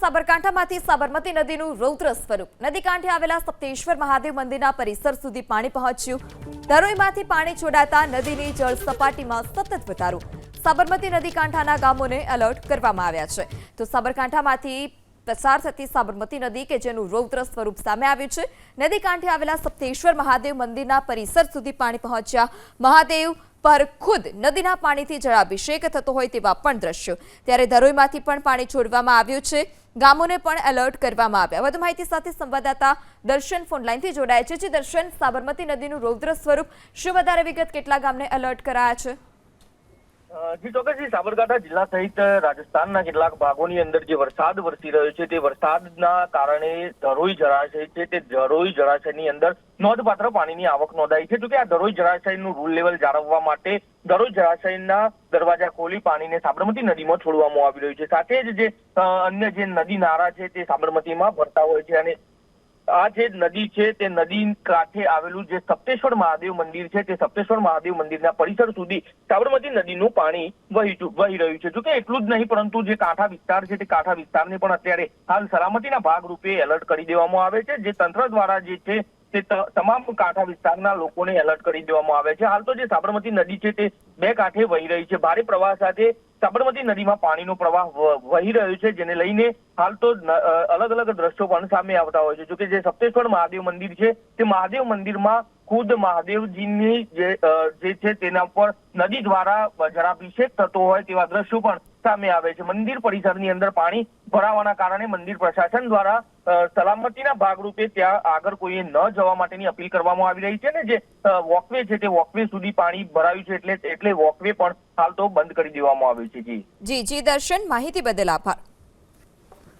સાબરકાંઠામાંથી સાબરમતી નદીનું રૌદ્ર સ્વરૂપ. નદી કાંઠે આવેલા સપ્તેશ્વર મહાદેવ મંદિરના પરિસર સુધી પાણી પહોંચ્યું. ધરોઈમાંથી પાણી છોડાતા નદીની જળ સપાટીમાં સતત વધારો. સાબરમતી નદી કાંઠાના ગામોને એલર્ટ કરવામાં આવ્યા છે. તો સાબરકાંઠામાંથી પસાર થતી સાબરમતી નદી કે જેનું રૌદ્ર સ્વરૂપ સામે આવ્યું છે, નદી કાંઠે આવેલા સપ્તેશ્વર મહાદેવ મંદિરના પરિસર સુધી પાણી પહોંચ્યા. મહાદેવ પર ખુદ નદીના પાણીથી જળાભિષેક થતો હોય તેવા પણ દ્રશ્યો. ત્યારે ધરોઈમાંથી પણ પાણી છોડવામાં આવ્યું છે. ગામોને પણ એલર્ટ કરવામાં આવ્યા. વધુ માહિતી સાથે સંવાદદાતા દર્શન ફોનલાઈનથી જોડાયા છે, જે દર્શન સાબરમતી નદીનું રૌદ્ર સ્વરૂપ. શું વધારે વિગત? કેટલા ગામને એલર્ટ કરાયા છે? જી ચોક્કસથી સાબરકાંઠા જિલ્લા સહિત રાજસ્થાનના કેટલાક ભાગોની અંદર જે વરસાદ વરસી રહ્યો છે, તે વરસાદના કારણે ધરોઈ જળાશય છે, તે ધરોઈ જળાશયની અંદર નોંધપાત્ર પાણીની આવક નોંધાઈ છે. જોકે આ ધરોઈ જળાશયનું રૂલ લેવલ જાળવવા માટે ધરોઈ જળાશયના દરવાજા ખોલી પાણીને સાબરમતી નદીમાં છોડવામાં આવી રહ્યું છે. સાથે જ જે અન્ય જે નદી નાળા છે, તે સાબરમતીમાં ભરતા હોય છે અને આ જે નદી છે તે નદી કાંઠે આવેલું જે સપ્તેશ્વર મહાદેવ મંદિર છે તે સપ્તેશ્વર મહાદેવ મંદિરના પરિસર સુધી સાબરમતી નદીનું પાણી વહી વહી રહ્યું છે. જોકે એટલું જ નહીં, પરંતુ જે કાંઠા વિસ્તાર છે તે કાંઠા વિસ્તારને પણ અત્યારે હાલ સલામતીના ભાગરૂપે એલર્ટ કરી દેવામાં આવે છે. જે તંત્ર દ્વારા જે છે તે, તમામ કાંઠા વિસ્તારના લોકોને એલર્ટ કરી દેવામાં આવે છે. હાલ તો જે સાબરમતી નદી છે તે બે કાંઠે વહી રહી છે. ભારે પ્રવાહ સાથે સાબરમતી નદીમાં પાણીનો પ્રવાહ વહી રહ્યો છે, જેને લઈને હાલ તો અલગ અલગ દ્રશ્યો પણ સામે આવતા હોય છે. જોકે જે સપ્તેશ્વર મહાદેવ મંદિર છે, તે મહાદેવ મંદિરમાં ખુદ મહાદેવજીની જે છે, તેના પર નદી દ્વારા જરાભિષેક થતો હોય તેવા દ્રશ્યો પણ સામે આવે છે. મંદિર પરિસરની અંદર પાણી ભરાવાના કારણે મંદિર પ્રશાસન દ્વારા સલામતીના ભાગરૂપે ત્યાં આગળ કોઈએ ન જવા માટેની અપીલ કરવામાં આવી રહી છે ને જે વોકવે છે તે વોકવે સુધી પાણી ભરાયું છે એટલે એટલે વોકવે પણ હાલ તો બંધ કરી દેવામાં આવ્યું છે. જી. જી જી દર્શન, માહિતી બદલ આભાર.